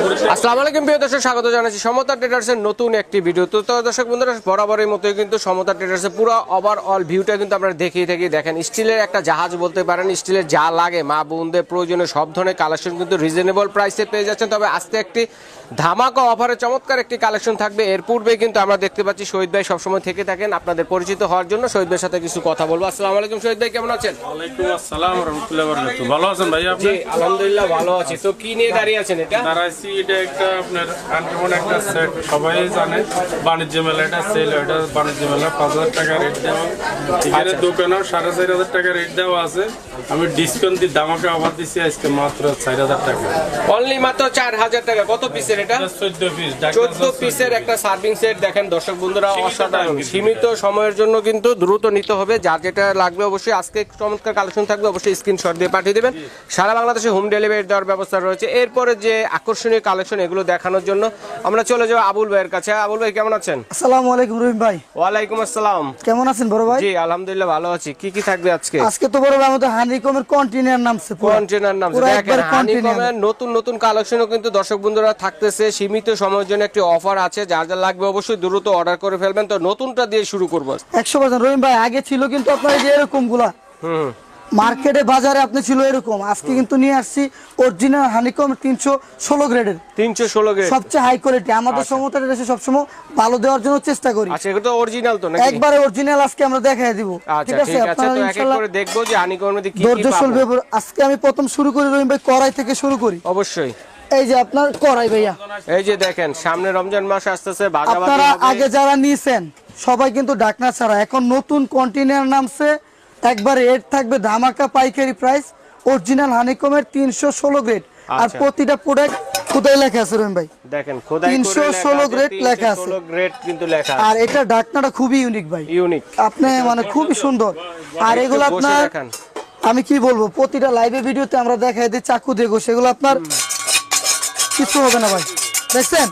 আসসালামু আলাইকুম প্রিয় দর্শক স্বাগত জানাচ্ছি সমতা ট্রেডার্সের নতুন একটি ভিডিও। তো দর্শক বন্ধুরা বরাবরের মতোই কিন্তু সমতা ট্রেডার্সের পুরো ওভারঅল ভিউটা কিন্তু দেখিয়ে থাকি। দেখেন স্টিলের একটা জাহাজ বলতে পারেন স্টিলের যা লাগে মা বোনদের প্রয়োজনীয় সব ধরনের কালেকশন কিন্তু রিজনেবল প্রাইসে পেয়ে যাচ্ছেন। তবে আজকে একটি ধামাকা অফারে চমৎকার একটি কালেকশন থাকবে। এর পূর্বে কিন্তু আমরা দেখতে পাচ্ছি শহীদ ভাই সবসময় থেকে থাকেন। আপনাদের পরিচিত হওয়ার জন্য শহীদ ভাইয়ের সাথে কিছু কথা বলব। আসসালামু আলাইকুম শহীদ ভাই কেমন আছেন? ওয়ালাইকুম আসসালাম রহমতুল্লাহ বরকাতুহ। ভালো আছেন ভাই আপনি? আলহামদুলিল্লাহ ভালো আছি। তো কি নিয়ে দাঁড়িয়ে আছেন এটা? দাঁড়াইছি এটা একটা আপনার আনকমন একটা সেট সবাই জানে বাণিজ্য মেলা এটা সেল এটা বাণিজ্য মেলা পাঁচ হাজার টাকা রেট দেওয়া। এখানে দোকানেও সাড়ে চার হাজার টাকা রেট দেওয়া আছে। আমি ডিসকাউন্ট দিয়ে দামাকে অফার দিচ্ছি আজকে মাত্র চার হাজার টাকা। অনলি মাত্র চার হাজার টাকা। কত পিসের এটা? চোদ্দ পিস চোদ্দ পিসের একটা সার্ভিং সেট দেখেন দর্শক বন্ধুরা অসাধারণ। সীমিত সময়ের জন্য কিন্তু দ্রুত নিতে হবে। যার যেটা লাগবে অবশ্যই আজকে চমৎকার কালেকশন থাকবে। অবশ্যই স্ক্রিনশট দিয়ে পাঠিয়ে দেবেন। সারা বাংলাদেশে হোম ডেলিভারি দেওয়ার ব্যবস্থা রয়েছে। এরপরে যে আকর্ষণীয় কালেকশন এগুলো দেখানোর জন্য। আমরা চলে যাব আবুল ভাইয়ের কাছে। আবুল ভাই কেমন আছেন? আসসালামু আলাইকুম রহিম ভাই। ওয়ালাইকুম আসসালাম। কেমন আছেন বড় ভাই? জি আলহামদুলিল্লাহ ভালো আছি। কি কি থাকবে আজকে? আজকে তো বড় ভাই আমাদের হানিকমের কন্টিনিউর নামছে পুরো। কন্টেনার নাম দেখেন হানিকমের নতুন নতুন কালেকশনও কিন্তু দর্শক বন্ধুরা থাকতেছে। সীমিত সময়ের জন্য একটি অফার আছে। যার যা লাগবে অবশ্যই দ্রুত অর্ডার করে ফেলবেন। তো নতুনটা দিয়ে শুরু করব। একশো পার্সেন্ট রহিম ভাই আগে ছিল কিন্তু আপনার এই যে এরকমগুলা হুম। মার্কেটে বাজারে আপনি ছিল এরকম। আজকে কিন্তু নিয়ে আসছি অরিজিনাল হানিকম তিনশো ষোলো গ্রেডের। তিনশো ষোলো গ্রেড। সবচেয়ে হাই কোয়ালিটি আমাদের সমতার দেশে সবসময় ভালো দেওয়ার জন্য চেষ্টা করি। আচ্ছা তো অরিজিনাল তো একবারে অরিজিনাল আজকে আমরা দেখাই দিব। আচ্ছা ঠিক আছে? আপনারা দেখব যে হানিকমের মধ্যে কি কি ধৈর্যশীল ব্যবহার আজকে আমি প্রথম শুরু করি রহিম ভাই কড়াই থেকে শুরু করি। অবশ্যই। এই যে আপনার কড়াই ভাইয়া। এই যে দেখেন সামনে রমজান মাস আসতেছে আপনারা আগে যারা নিয়েছেন সবাই কিন্তু ডাকনা ছাড়া। এখন নতুন কন্টেনার নামছে একবার রেট থাকবে ধামাকা পাইকারি প্রাইস অরিজিনাল হানিকমের তিনশো ষোলো গ্রেড আর আচ্ছা। প্রতিটা প্রোডাক্ট কোথায় লেখা আছে রহিম ভাই। দেখেন খোদাই 316 grade লেখা আছে। ষোলো গ্রেড কিন্তু লেখা আছে। আর এটা ডাকনাটা খুবই ইউনিক ভাই। ইউনিক আপনি মানে খুবই সুন্দর। আর এগুলো আপনার আমি কি বলব প্রতিটা লাইভে ভিডিওতে আমরা দেখাই দিই চাকু দিয়ে ঘষে। এগুলো আপনার কিছু হবে না ভাই। দেখছেন?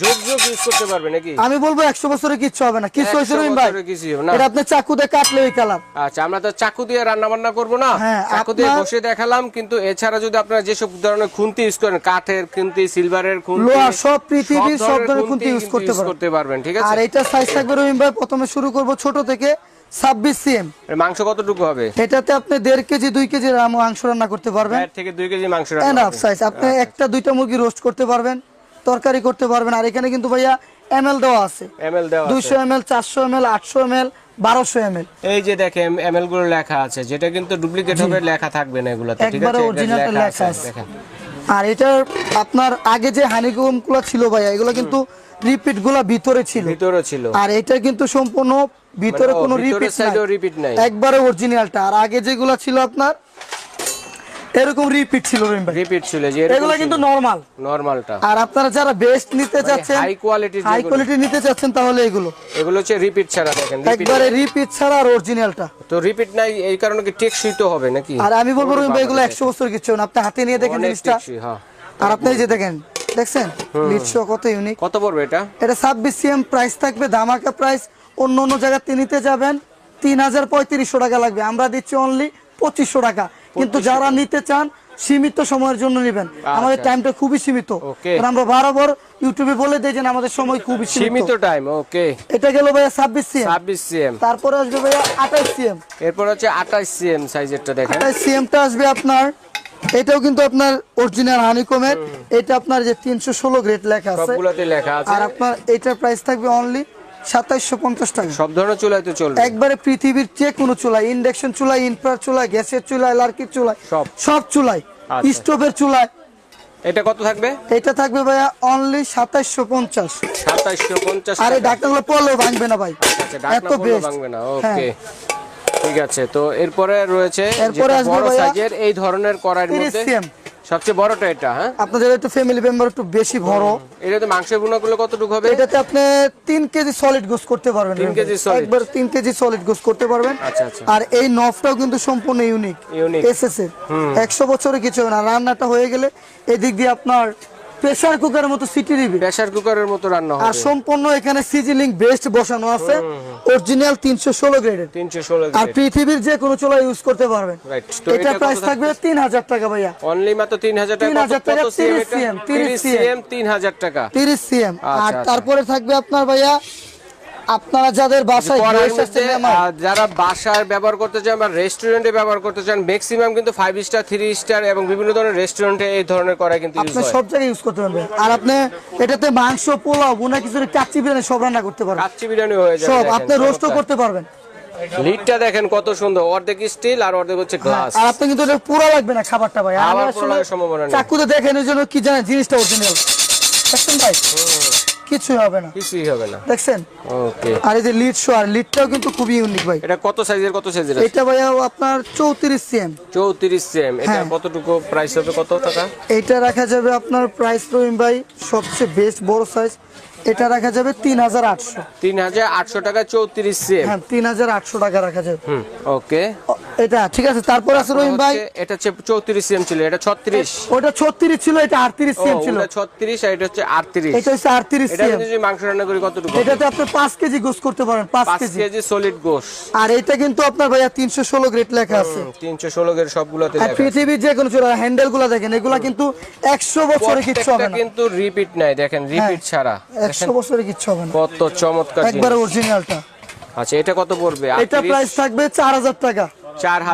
যোগ যোগ ইউজ করতে পারবে নাকি? আমি বলব একশো বছরে কিচ্ছু হবে না। কিছু 100 রহিম ভাই? কিছু হবে না। এটা আপনি চাকু দিয়ে কাটলে ওই কালার আচ্ছা আমরা তো চাকু দিয়ে রান্না বান্না করব না? হ্যাঁ, চাকু দিয়ে বসে দেখালাম কিন্তু এছাড়া যদি আপনারা ধরনের খুন্তি ইউজ করেন কাঠের খুন্তি সিলভারের খুন্তি লোহা সব পৃথিবীর সব ধরনের খুন্তি ইউজ করতে পারবেন। করতে পারবেন ঠিক আর এটা সাইজ থাকবে রহিম ভাই প্রথমে শুরু করব ছোট থেকে ছাব্বিশ সিএম মাংস কতটুকু হবে? এটাতে আপনি দেড় কেজি দুই কেজি মাংস রান্না করতে পারবেন। থেকে কেজি মাংস রান্না এনাফ সাইজ আপনি একটা দুইটা মুরগি রোস্ট করতে পারবেন। তরকারি করতে পারবেন। আর এখানে কিন্তু ভাইয়া এমএল দেওয়া আছে। ml দেওয়া আছে। দুইশো এম এল চারশো এম এল আটশো এম এল বারোশো এম এল এই যে দেখেন এমএলগুলো লেখা আছে। যেটা কিন্তু ডুপ্লিকেট হবে লেখা থাকবে না এগুলোতে ঠিক একবারে আছে এটা লেখা আছে। আর এটার আপনার আগে যে হানিকমগুলো ছিল ভাইয়া এগুলো কিন্তু রিপিটগুলা ভিতরে ছিল। ভিতরে ছিল। আর এটা কিন্তু সম্পূর্ণ ভিতরে মানে কোনো রিপিট নাই। একবারে অরিজিনালটা আর আগে যেগুলো ছিল আপনার এরকম রিপিট ছিল রহিম ভাই। রিপিট ছিল যে এগুলো কিন্তু নরমাল নরমালটা আর আপনারা যারা বেস্ট নিতে চাচ্ছেন high quality হাই কোয়ালিটি নিতে চাচ্ছেন তাহলে এগুলো। এগুলো হচ্ছে রিপিট ছাড়া দেখেন রিপিট একবারে রিপিট ছাড়া আর অরিজিনালটা তো রিপিট নাই এই কারণে কি টেকসই তো হবে নাকি? আর আমি বলব রহিম ভাই এগুলো একশো বছর কিছু না। আপনি হাতে নিয়ে দেখেন জিনিসটা। টেকসই হ্যাঁ। আর আপনি যে দেখেন দেখছেন? লিড শো কত ইউনিক কত পড়বে এটা? এটা ছাব্বিশ সিএম প্রাইস থাকবে ধামাকা প্রাইস অন্য অন্য জায়গাতে নিতে যাবেন। তিন হাজার পঁয়ত্রিশশো টাকা লাগবে। আমরা দিচ্ছি অনলি পঁচিশশো টাকা। কিন্তু যারা নিতে চান সীমিত সময়ের জন্য নেবেন। আমাদের টাইমটা খুবই সীমিত। আমরা বরাবর ইউটিউবে বলে দিই যে আমাদের সময় খুবই সীমিত। টাইম ওকে এটা গেল ভাইয়া ছাব্বিশ সিএম ছাব্বিশ সিএম তারপরে আসবে ভাইয়া আঠাইশ সিএম এরপর হচ্ছে আঠাশ সিএম সাইজেরটা দেখেন। আঠাইশ সিএমটা আসবে আপনার এটাও কিন্তু আপনার অরিজিনাল হানিকমের এটা আপনার যে তিনশো ষোলো গ্রেড লেখা আছে। সবগুলোতে লেখা আছে। আর আপনার এটার প্রাইস থাকবে অনলি সাতাইশশো পঞ্চাশ টাকা। সব ধরনের চুলাই তো চলবে। একবারে পৃথিবীর যে কোনো চুলা ইন্ডাকশন চুলা ইনফ্রার চুলা গ্যাসের চুলা লার্কির চুলা সব। সব চুলাই আচ্ছা। স্টোভের চুলায় এটা কত থাকবে? এটা থাকবে ভাইয়া অনলি সাতাইশশো পঞ্চাশ। সাতাইশশো পঞ্চাশ আর ডাক্তারগুলো পড়লেও ভাঙবে না ভাই। আচ্ছা এত পড়লেও ভাঙবে না হ্যাঁ। ওকে। ঠিক আছে তো এরপরে রয়েছে এরপরে আসবে এই ধরনের কড়াইয়ের 30 মধ্যে সবচেয়ে বড়টা এটা হ্যাঁ? আপনাদের একটু ফ্যামিলি মেম্বার একটু বেশি বড়। এটাতে মাংসের গুণা করলে কতটুকু হবে? এটাতে আপনি 3 কেজি সলিড গোস করতে পারবেন। 3 কেজি সলিড একবার 3 কেজি সলিড গোস করতে পারবেন। আচ্ছা, আচ্ছা। আর এই নফটাও কিন্তু সম্পূর্ণ ইউনিক ইউনিক এসএস এর। একশো বছরের কিছু হবে না। রান্নাটা হয়ে গেলে এদিক দিয়ে আপনার প্রেসার কুকারের মতো সিটি দিবে প্রেসার কুকারের মতো রান্না হবে। আর সম্পূর্ণ এখানে সিজিলিং বেস্ট বসানো আছে। অরিজিনাল তিনশো ষোলো গ্রেডের তিনশো ষোলো আর পৃথিবীর যে কোনো চুলা ইউজ করতে পারবেন। রাইট তো এটা প্রাইস থাকবে তিন হাজার টাকা ভাইয়া। অনলি মাত্র তিন হাজার টাকা। 3,000 টাকা, 30 সিএম 30 সিএম তিন হাজার টাকা। তিরিশ সিএম আচ্ছা, আর আচ্ছা। তারপরে থাকবে আপনার ভাইয়া আপনারা যাদের বাসায় যারা বাসায় ব্যবহার করতে চান বা রেস্টুরেন্টে ব্যবহার করতে চান ম্যাক্সিমাম কিন্তু ফাইভ স্টার থ্রি স্টার এবং বিভিন্ন ধরনের রেস্টুরেন্টে এই ধরনের কড়াই কিন্তু আপনি সব জায়গায় ইউজ করতে পারবেন। আর আপনি এটাতে মাংস পোলাও বোনা কিছু কাচ্চি বিরিয়ানি সব রান্না করতে পারবেন। কাচ্চি বিরিয়ানি হয়ে যাবে সব আপনি রোস্টও করতে পারবেন। লিডটা দেখেন কত সুন্দর অর্ধেক স্টিল আর অর্ধেক হচ্ছে গ্লাস আর আপনি কিন্তু এটা পুরো লাগবে না খাবারটা ভাই। আর আবার আমি পুরো আসলে সম্ভাবনা নেই। চাকুতে দেখেন এই জন্য কি জানেন জিনিসটা অরিজিনাল দেখছেন ভাই? কিছুই হবে না। কিছুই হবে না। দেখছেন? ওকে আর এই যে লিড শো আর লিডটাও কিন্তু খুবই ইউনিক ভাই। এটা কত সাইজের কত সাইজের আছে? এটা ভাইয়া আপনার চৌত্রিশ সিএম চৌত্রিশ সেম এটা হ্যাঁ। কতটুকু প্রাইস হবে কত টাকা? এটা রাখা যাবে আপনার প্রাইস রহিম ভাই সবচেয়ে বেস্ট বড় সাইজ এটা রাখা যাবে তিন হাজার আটশো। তিন হাজার আটশো টাকা চৌত্রিশ সেম হ্যাঁ তিন হাজার আটশো টাকা রাখা যাবে। হুম ওকে এটা ঠিক আছে তারপর আছে রহিম ভাই। এটা হচ্ছে চৌত্রিশ সেম ছিল এটা ছত্রিশ। ওটা ছত্রিশ ছিল এটা আটত্রিশ সিএম ছিল। ছত্রিশ আর এটা হচ্ছে আটত্রিশ। এটা হচ্ছে আটত্রিশ এটা যদি মাংস রান্না করি কতটুকু এটাতে আপনি পাঁচ কেজি গোস করতে পারেন পাঁচ পাঁচ কেজি। কেজি সলিড গোশ আর এটা কিন্তু আপনার ভাইয়া তিনশো ষোলো গ্রেড লেখা আছে। তিনশো ষোলো এর সবগুলোতে লেখা আছে। পৃথিবীর যে কোনো চোরা হ্যান্ডেলগুলা দেখেন এগুলা কিন্তু একশো বছরে কিচ্ছু হবে না। কিন্তু রিপিট নাই দেখেন রিপিট ছাড়া। একশো বছরে কিচ্ছু হবে না। কত চমৎকার একবার অরিজিনালটা আচ্ছা এটা কত পড়বে? এটা প্রাইস থাকবে চার হাজার টাকা। চার হাজার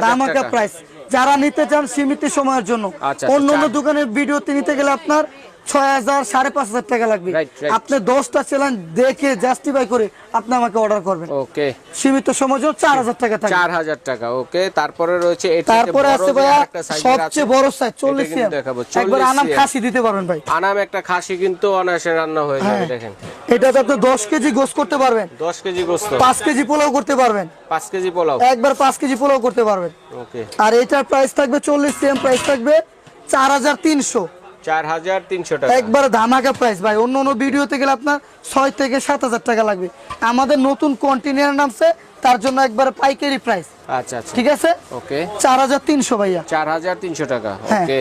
দামাকা প্রাইস যারা নিতে চান সীমিত সময়ের জন্য। আচ্ছা, অন্য অন্য দোকানের ভিডিওতে নিতে গেলে আপনার ছয় হাজার সাড়ে পাঁচ হাজার টাকা লাগবে. আপনি দশটা চ্যালেঞ্জ দেখে জাস্টিফাই করে আপনি আমাকে অর্ডার করবেন। ওকে সীমিত সময়ের জন্য চার হাজার টাকা থাকবে। চার হাজার টাকা ওকে তারপরে রয়েছে তারপরে আছে ভাইয়া আরেকটা size এর আছে। সবচেয়ে বড় সাইজ চল্লিশ দেখাবো, একবার আনাম খাসি দিতে পারবেন ভাই। আনাম একটা খাসি কিন্তু অনায়াসে রান্না হয়ে যাবে হ্যাঁ। দেখেন। এটাতে আপনি দশ কেজি গোস করতে পারবেন। দশ কেজি গোস্ত। পাঁচ কেজি পোলাও করতে পারবেন। পাঁচ কেজি পোলাও। একবার পাঁচ কেজি পোলাও করতে পারবেন। ওকে আর এটার প্রাইস থাকবে চল্লিশ সিএম প্রাইস থাকবে চার হাজার তিনশো। চার হাজার তিনশো টাকা। একবার ধামাকা প্রাইস ভাই। অন্য অন্য ভিডিওতে গেলে আপনার ছয় থেকে সাত হাজার টাকা লাগবে। আমাদের নতুন কন্টিনিয়ার নামছে তার জন্য একবার পাইকারি প্রাইস আচ্ছা আচ্ছা। ঠিক আছে? ওকে চার হাজার তিনশো ভাইয়া। চার হাজার তিনশো টাকা। হ্যাঁ। ওকে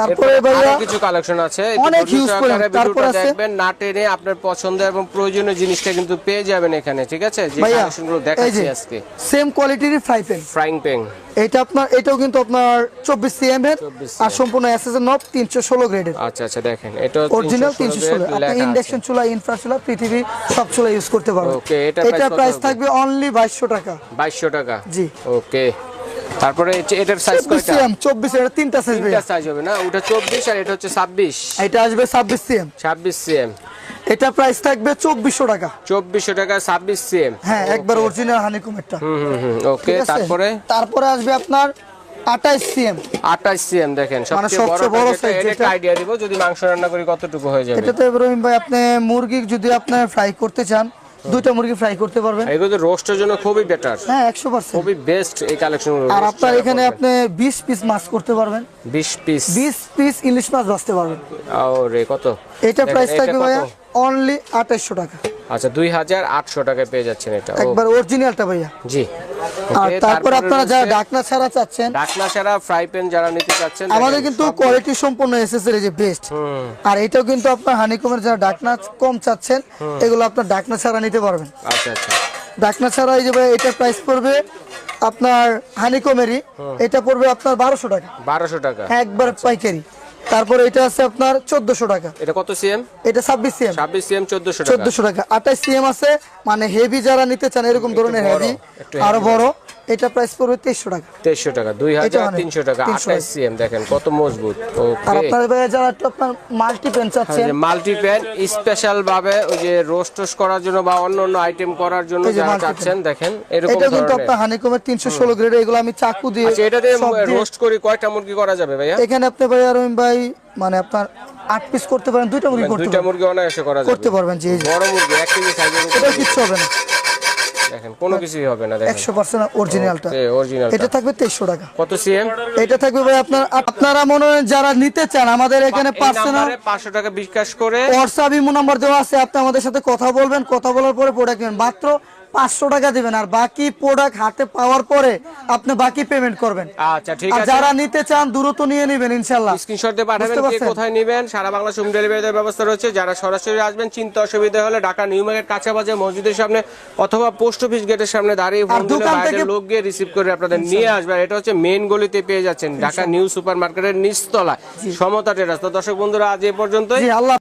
তারপরে ভাইয়া কিছু কালেকশন আছে। অনেক use করেন। তারপর আছে- দেখবেন না টেনে আপনার পছন্দ এবং প্রয়োজনীয় জিনিসটা কিন্তু পেয়ে যাবেন এখানে ঠিক আছে? যে কালেকশনগুলো দেখাচ্ছি আজকে। সেম কোয়ালিটির ফ্রাই প্যান ফ্রাইং প্যান এটা আপনার এটাও কিন্তু আপনার চব্বিশ সিএম এর আর সম্পূর্ণ এসএস এর নব তিনশো ষোলো গ্রেডের আচ্ছা আচ্ছা দেখেন এটা অরিজিনাল তিনশো ষোলো। আপনি ইন্ডাকশন চুলা ইনফ্রা চুলা পৃথিবী সব চুলা ইউজ করতে পারবেন। এটার এটা প্রাইস থাকবে অনলি বাইশশো টাকা। বাইশশো টাকা? জি। ওকে তারপরে এটার সাইজ কয়টা? সিএম চব্বিশ এটা তিনটা সাইজ তিনটা সাইজ হবে না? ওটা চব্বিশ আর এটা হচ্ছে ছাব্বিশ। এটা আসবে ছাব্বিশ সিএম ছাব্বিশ সিএম এটা প্রাইস থাকবে চব্বিশশো টাকা। চব্বিশশো টাকা ছাব্বিশ সিএম হ্যাঁ একবার অরিজিনাল হানিকুমেরটা হুম হুম হুম ওকে তারপরে? তারপরে আসবে আপনার আঠাইশ সিএম আঠাশ সিএম দেখেন সবচেয়ে বড় সবচেয়ে বড় size এটা আইডিয়া দিব যদি মাংস রান্না করি কতটুকু হয়ে যাবে? এটাতে ইব্রাহিম ভাই আপনি মুরগি যদি আপনি ফ্রাই করতে চান দুইটা মুরগি ফ্রাই করতে পারবেন। এগুলো রোস্টের জন্য খুবই বেটার হ্যাঁ একশো পার্সেন্ট খুবই বেস্ট এই কালেকশন আর আপনার এখানে আপনি বিশ পিস মাছ করতে পারবেন। বিশ পিস বিশ পিস ইলিশ মাছ বাঁচতে পারবেন। আরে কত? এটা প্রাইস থাকবে ভাইয়া অনলি 2800 টাকা। আচ্ছা দুই হাজার আটশো টাকায় পেয়ে যাচ্ছেন এটা। একবার অরিজিনালটা ভাইয়া। জি। আর তারপর আপনারা যারা রয়েছে ছাড়া চাচ্ছেন ডাকনা ছাড়া ফ্রাই প্যান যারা নিতে চাচ্ছেন আমাদের কিন্তু কোয়ালিটি সম্পূর্ণ এসএসএর যে বেস্ট আর এটাও কিন্তু আপনার হানিকমের যারা ডাকনা কম চাচ্ছেন এগুলো আপনার ডাকনা ছাড়া নিতে পারবেন। আচ্ছা আচ্ছা। ডাকনা ছাড়া এই যে ভাই এটা প্রাইস পড়বে আপনার হানিকমেরই এটা পড়বে আপনার বারোশো টাকা। বারোশো টাকা। একবার পাইকারি। তারপরে এটা আছে আপনার চোদ্দশো টাকা। এটা কত সিএম? এটা ছাব্বিশ সিএম। ছাব্বিশ সিএম চোদ্দশো টাকা। চোদ্দশো টাকা। আঠাশ সিএম আছে মানে হেভি যারা নিতে চান এরকম ধরনের হেভি আরও বড়। এটা প্রাইস পড়বে তেইশশো টাকা। তেইশশো টাকা দুই হাজার মানে তিনশো টাকা 300 আঠাশ সিএম দেখেন কত মজবুত আর ওকে আপনার ভাইয়া যারা একটু আপনার মাল্টি পেন চাচ্ছেন মাল্টি প্যান স্পেশাল ভাবে ওই যে রোস্ট টোস্ট করার জন্য বা অন্য অন্য আইটেম করার জন্য যারা চাচ্ছেন দেখেন এরকম এটা কিন্তু আপনার হানিকমের তিনশো ষোলো গ্রেড এগুলো আমি চাকু দিয়ে আচ্ছা এটা দিয়ে রোস্ট করি কয়টা মুরগি করা যাবে ভাইয়া? এখানে আপনি ভাইয়া রহিম ভাই মানে আপনার আট পিস করতে পারেন দুইটা মুরগি করতে দুইটা মুরগি অনায়াসে করা যাবে। করতে পারবেন জি জি। বড় মুরগি এক কেজি সাইজের এটা কিচ্ছু হবে না। দেখেন কোনো কিছুই হবে না দেখেন। একশো পার্সেন্ট অরিজিনালটা অরিজিনাল এটা থাকবে 2300 টাকা। কত সিএম? এটা থাকবে ভাই আপনার আপনারা মনে হয় যারা নিতে চান আমাদের এখানে পার্সোনাল পাঁচশো টাকা বিকাশ করে WhatsApp ইমো নাম্বার দেওয়া আছে আপনি আমাদের সাথে কথা বলবেন কথা বলার পরে প্রোডাক্ট নেবেন। মাত্র পাঁচশো টাকা দিবেন আর বাকি প্রোডাক্ট হাতে পাওয়ার পরে আপনি বাকি পেমেন্ট করবেন। আচ্ছা ঠিক আছে। যারা নিতে চান দ্রুত নিয়ে নেবেন ইনশাল্লাহ স্ক্রিনশট দিয়ে পাঠাবেন কে কোথায় নেবেন সারা বাংলা হোম ডেলিভারি দেওয়ার ব্যবস্থা রয়েছে। যারা সরাসরি আসবেন চিন্তা অসুবিধা হলে ঢাকা নিউ মার্কেট কাছাবাজার মসজিদের সামনে অথবা পোস্ট অফিস গেটের সামনে দাঁড়িয়ে ফোন দিলে লোক গিয়ে রিসিভ করে আপনাদের নিয়ে আসবে। এটা হচ্ছে মেইন গলিতে পেয়ে যাচ্ছেন ঢাকা নিউ সুপার মার্কেটের নিচতলায় সমতা টেরাস তো দর্শক বন্ধুরা আজ এ পর্যন্তই। জি আল্লাহ